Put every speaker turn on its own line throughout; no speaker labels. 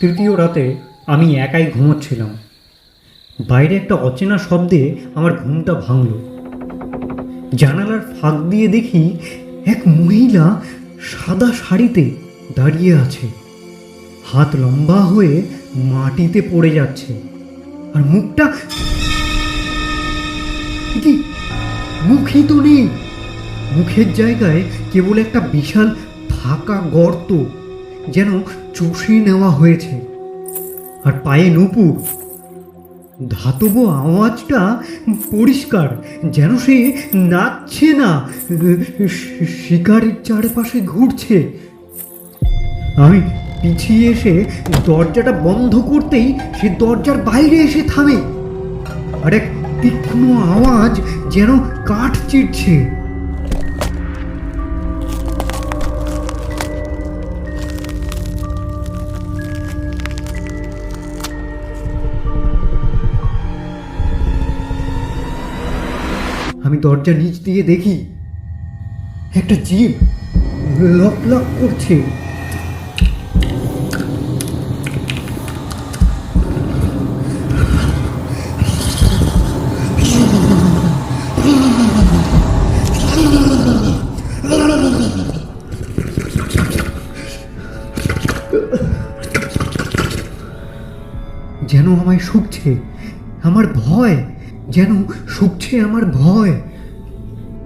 তৃতীয় রাতে আমি একাই ঘুমোচ্ছিলাম। বাইরে একটা অচেনা শব্দে আমার ঘুমটা ভাঙল। জানালার ফাঁক দিয়ে দেখি এক মহিলা সাদা শাড়িতে দাঁড়িয়ে আছে। হাত লম্বা হয়ে মাটিতে পড়ে যাচ্ছে। আর মুখটা মুখই তো নেই। মুখের জায়গায় কেবল একটা বিশাল ফাঁকা গর্ত। যেন চষে নেওয়া হয়েছে। আর পায়ে নুপুর। ধাতব আওয়াজটা পরিষ্কার, যেন সে নাচছে না, শিকারের চারপাশে ঘুরছে। আমি পিছিয়ে এসে দরজাটা বন্ধ করতেই সে দরজার বাইরে এসে থামে। আর এক তীক্ষ্ণ আওয়াজ যেন কাঠ চিরছে। আমি দরজা নিচ দিয়ে দেখি একটা জিপ লক লক করছে। যেন আমায় শুকছে, আমার ভয়। যেন শুকছে আমার ভয়।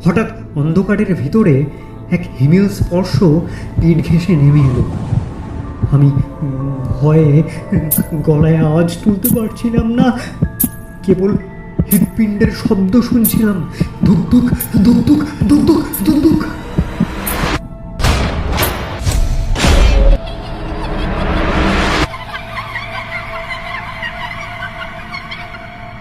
হঠাৎ অন্ধকারের ভিতরে এক হিমেল স্পর্শ পিঠ ঘেঁষে নেমে এলো। আমি ভয়ে গলায় আওয়াজ তুলতে পারছিলাম না। কেবল হৃৎপিণ্ডের শব্দ শুনছিলাম। ধুকধুক ধুকধুক ধুকধুক ধুকধুক।